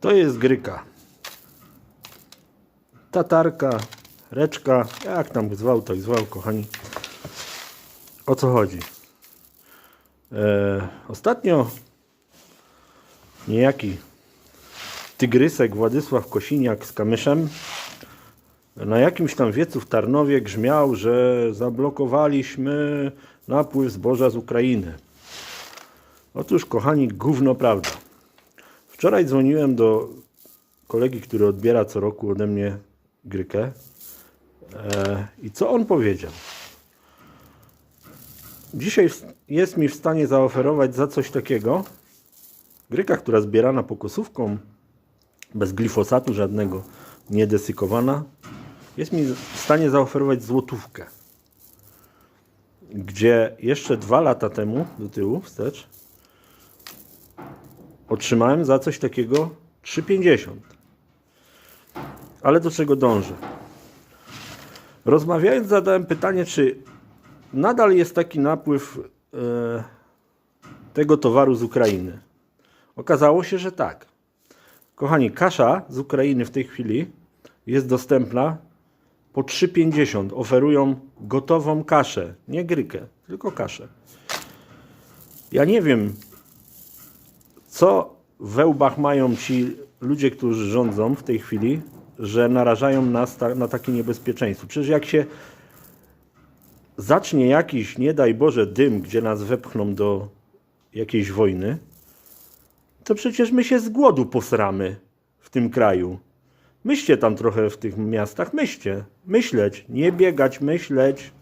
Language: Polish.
To jest gryka. Tatarka, reczka, jak tam zwał, tak zwał, kochani. O co chodzi? E, ostatnio niejaki tygrysek Władysław Kosiniak z Kamyszem na jakimś tam wiecu w Tarnowie grzmiał, że zablokowaliśmy napływ zboża z Ukrainy. Otóż, kochani, gówno prawda. Wczoraj dzwoniłem do kolegi, który odbiera co roku ode mnie grykę. E, I co on powiedział? Dzisiaj jest mi w stanie zaoferować za coś takiego gryka, która zbierana pokosówką, bez glifosatu żadnego, niedesykowana, jest mi w stanie zaoferować złotówkę. Gdzie jeszcze dwa lata temu, do tyłu, wstecz, otrzymałem za coś takiego 3,50. Ale do czego dążę? Rozmawiając, zadałem pytanie, czy nadal jest taki napływ e, tego towaru z Ukrainy. Okazało się, że tak. Kochani, kasza z Ukrainy w tej chwili jest dostępna po 3,50. Oferują gotową kaszę, nie grykę, tylko kaszę. Ja nie wiem, co we łbach mają ci ludzie, którzy rządzą w tej chwili, że narażają nas ta, na takie niebezpieczeństwo. Przecież jak się zacznie jakiś, nie daj Boże, dym, gdzie nas wepchną do jakiejś wojny, to przecież my się z głodu posramy w tym kraju. Myślcie tam trochę w tych miastach, myślcie. Myśleć, nie biegać, myśleć.